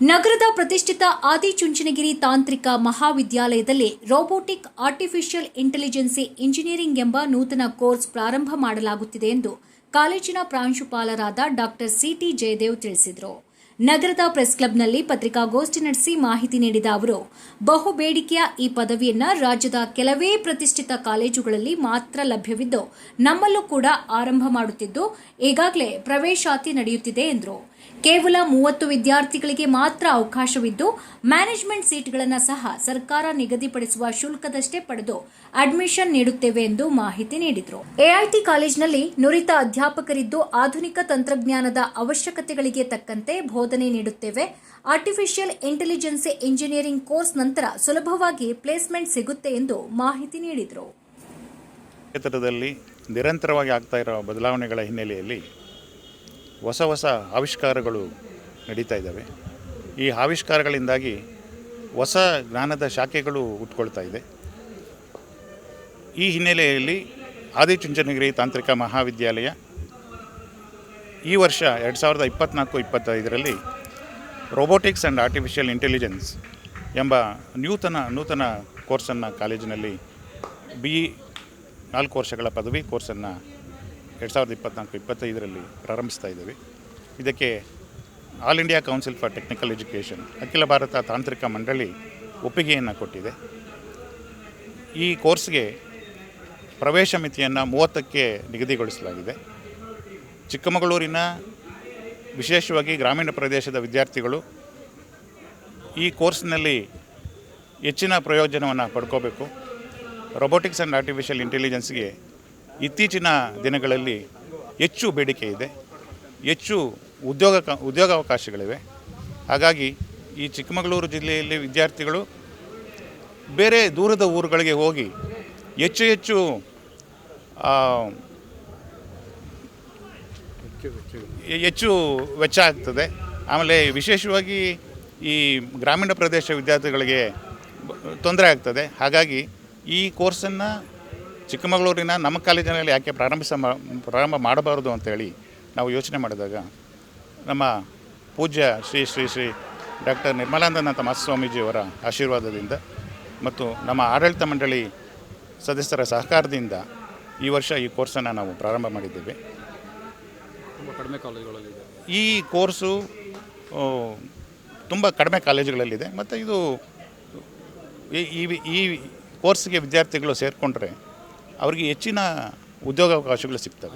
ನಗರದ ಪ್ರತಿಷ್ಠಿತ ಆದಿಚುಂಚನಗಿರಿ ತಾಂತ್ರಿಕ ಮಹಾವಿದ್ಯಾಲಯದಲ್ಲಿ ರೋಬೋಟಿಕ್ ಆರ್ಟಿಫಿಷಿಯಲ್ ಇಂಟೆಲಿಜೆನ್ಸಿ ಇಂಜಿನಿಯರಿಂಗ್ ಎಂಬ ನೂತನ ಕೋರ್ಸ್ ಪ್ರಾರಂಭ ಮಾಡಲಾಗುತ್ತಿದೆ ಎಂದು ಕಾಲೇಜಿನ ಪ್ರಾಂಶುಪಾಲರಾದ ಡಾಕ್ಟರ್ ಸಿಟಿ ಜಯದೇವ್ ತಿಳಿಸಿದರು. ನಗರದ ಪ್ರೆಸ್ ಕ್ಲಬ್ನಲ್ಲಿ ಪತ್ರಿಕಾಗೋಷ್ಠಿ ನಡೆಸಿ ಮಾಹಿತಿ ನೀಡಿದ ಅವರು, ಬಹು ಬೇಡಿಕೆಯ ಈ ಪದವಿಯನ್ನು ರಾಜ್ಯದ ಕೆಲವೇ ಪ್ರತಿಷ್ಠಿತ ಕಾಲೇಜುಗಳಲ್ಲಿ ಮಾತ್ರ ಲಭ್ಯವಿದ್ದು, ನಮ್ಮಲ್ಲೂ ಕೂಡ ಆರಂಭ ಮಾಡುತ್ತಿದ್ದು, ಈಗಾಗಲೇ ಪ್ರವೇಶಾತಿ ನಡೆಯುತ್ತಿದೆ ಎಂದರು. ಕೇವಲ ಮೂವತ್ತು ವಿದ್ಯಾರ್ಥಿಗಳಿಗೆ ಮಾತ್ರ ಅವಕಾಶವಿದ್ದು, ಮ್ಯಾನೇಜ್ಮೆಂಟ್ ಸೀಟ್ಗಳನ್ನು ಸಹ ಸರ್ಕಾರ ನಿಗದಿಪಡಿಸುವ ಶುಲ್ಕದಷ್ಟೇ ಪಡೆದು ಅಡ್ಮಿಷನ್ ನೀಡುತ್ತೇವೆ ಎಂದು ಮಾಹಿತಿ ನೀಡಿದರು. ಎಐಟಿ ಕಾಲೇಜಿನಲ್ಲಿ ನುರಿತ ಅಧ್ಯಾಪಕರಿದ್ದು ಆಧುನಿಕ ತಂತ್ರಜ್ಞಾನದ ಅವಶ್ಯಕತೆಗಳಿಗೆ ತಕ್ಕಂತೆ ಬೋಧನೆ ನೀಡುತ್ತೇವೆ. ಆರ್ಟಿಫಿಷಿಯಲ್ ಇಂಟೆಲಿಜೆನ್ಸ್ ಇಂಜಿನಿಯರಿಂಗ್ ಕೋರ್ಸ್ ನಂತರ ಸುಲಭವಾಗಿ ಪ್ಲೇಸ್ಮೆಂಟ್ ಸಿಗುತ್ತೆ ಎಂದು ಮಾಹಿತಿ ನೀಡಿದರು. ಕ್ಷೇತ್ರದಲ್ಲಿ ನಿರಂತರವಾಗಿ ಆಗ್ತಾ ಇರೋ ಬದಲಾವಣೆಗಳ ಹಿನ್ನೆಲೆಯಲ್ಲಿ ಹೊಸ ಹೊಸ ಆವಿಷ್ಕಾರಗಳು ನಡೀತಾ ಇದ್ದಾವೆ. ಈ ಆವಿಷ್ಕಾರಗಳಿಂದಾಗಿ ಹೊಸ ಜ್ಞಾನದ ಶಾಖೆಗಳು ಹುಟ್ಕೊಳ್ತಾ ಇದೆ. ಈ ಹಿನ್ನೆಲೆಯಲ್ಲಿ ಆದಿಚುಂಚನಗಿರಿ ತಾಂತ್ರಿಕ ಮಹಾವಿದ್ಯಾಲಯ ಈ ವರ್ಷ ಎರಡು ಸಾವಿರದ ಇಪ್ಪತ್ತ್ನಾಲ್ಕು ಇಪ್ಪತ್ತೈದರಲ್ಲಿ ರೋಬೋಟಿಕ್ಸ್ ಆ್ಯಂಡ್ ಆರ್ಟಿಫಿಷಿಯಲ್ ಇಂಟೆಲಿಜೆನ್ಸ್ ಎಂಬ ನೂತನ ನೂತನ ಕೋರ್ಸನ್ನು ಕಾಲೇಜಿನಲ್ಲಿ ಬಿ ಇ ನಾಲ್ಕು ವರ್ಷಗಳ ಪದವಿ ಕೋರ್ಸನ್ನು ಎರಡು ಸಾವಿರದ ಇಪ್ಪತ್ನಾಲ್ಕು, ಇಪ್ಪತ್ತೈದರಲ್ಲಿ ಪ್ರಾರಂಭಿಸ್ತಾ ಇದ್ದೀವಿ. ಇದಕ್ಕೆ all India council for technical education, ಅಖಿಲ ಭಾರತ ತಾಂತ್ರಿಕ ಮಂಡಳಿ ಒಪ್ಪಿಗೆಯನ್ನು ಕೊಟ್ಟಿದೆ. ಈ ಕೋರ್ಸ್ಗೆ ಪ್ರವೇಶ ಮಿತಿಯನ್ನು ಮೂವತ್ತಕ್ಕೆ ನಿಗದಿಗೊಳಿಸಲಾಗಿದೆ. ಚಿಕ್ಕಮಗಳೂರಿನ ವಿಶೇಷವಾಗಿ ಗ್ರಾಮೀಣ ಪ್ರದೇಶದ ವಿದ್ಯಾರ್ಥಿಗಳು ಈ ಕೋರ್ಸ್ನಲ್ಲಿ ಹೆಚ್ಚಿನ ಪ್ರಯೋಜನವನ್ನು ಪಡ್ಕೋಬೇಕು. ರೊಬೋಟಿಕ್ಸ್ ಆ್ಯಂಡ್ ಆರ್ಟಿಫಿಷಿಯಲ್ ಇಂಟೆಲಿಜೆನ್ಸ್ಗೆ ಇತ್ತೀಚಿನ ದಿನಗಳಲ್ಲಿ ಹೆಚ್ಚು ಬೇಡಿಕೆ ಇದೆ. ಹೆಚ್ಚು ಉದ್ಯೋಗ ಉದ್ಯೋಗಾವಕಾಶಗಳಿವೆ. ಹಾಗಾಗಿ ಈ ಚಿಕ್ಕಮಗಳೂರು ಜಿಲ್ಲೆಯಲ್ಲಿ ವಿದ್ಯಾರ್ಥಿಗಳು ಬೇರೆ ದೂರದ ಊರುಗಳಿಗೆ ಹೋಗಿ ಹೆಚ್ಚು ಹೆಚ್ಚು ಹೆಚ್ಚು ವೆಚ್ಚ ಆಗ್ತದೆ. ಆಮೇಲೆ ವಿಶೇಷವಾಗಿ ಈ ಗ್ರಾಮೀಣ ಪ್ರದೇಶ ವಿದ್ಯಾರ್ಥಿಗಳಿಗೆ ತೊಂದರೆ ಆಗ್ತದೆ. ಹಾಗಾಗಿ ಈ ಕೋರ್ಸನ್ನು ಚಿಕ್ಕಮಗಳೂರಿನ ನಮ್ಮ ಕಾಲೇಜಿನಲ್ಲಿ ಯಾಕೆ ಪ್ರಾರಂಭಿಸ ಮಾ- ಪ್ರಾರಂಭ ಮಾಡಬಾರದು ಅಂತೇಳಿ ನಾವು ಯೋಚನೆ ಮಾಡಿದಾಗ ನಮ್ಮ ಪೂಜ್ಯ ಶ್ರೀ ಶ್ರೀ ಶ್ರೀ ಡಾಕ್ಟರ್ ನಿರ್ಮಲಾನಂದನಾಥ ಮಾಸ್ವಾಮೀಜಿಯವರ ಆಶೀರ್ವಾದದಿಂದ ಮತ್ತು ನಮ್ಮ ಆಡಳಿತ ಮಂಡಳಿ ಸದಸ್ಯರ ಸಹಕಾರದಿಂದ ಈ ವರ್ಷ ಈ ಕೋರ್ಸನ್ನು ನಾವು ಪ್ರಾರಂಭ ಮಾಡಿದ್ದೇವೆ. ತುಂಬ ಕಡಿಮೆ ಕಾಲೇಜುಗಳಲ್ಲಿದೆ ಈ ಕೋರ್ಸು ತುಂಬ ಕಡಿಮೆ ಕಾಲೇಜುಗಳಲ್ಲಿದೆ. ಮತ್ತು ಇದು ಈ- ಈ ಈ ಕೋರ್ಸ್ಗೆ ವಿದ್ಯಾರ್ಥಿಗಳು ಸೇರಿಕೊಂಡ್ರೆ ಅವರಿಗೆ ಹೆಚ್ಚಿನ ಉದ್ಯೋಗಾವಕಾಶಗಳು ಸಿಗ್ತವೆ.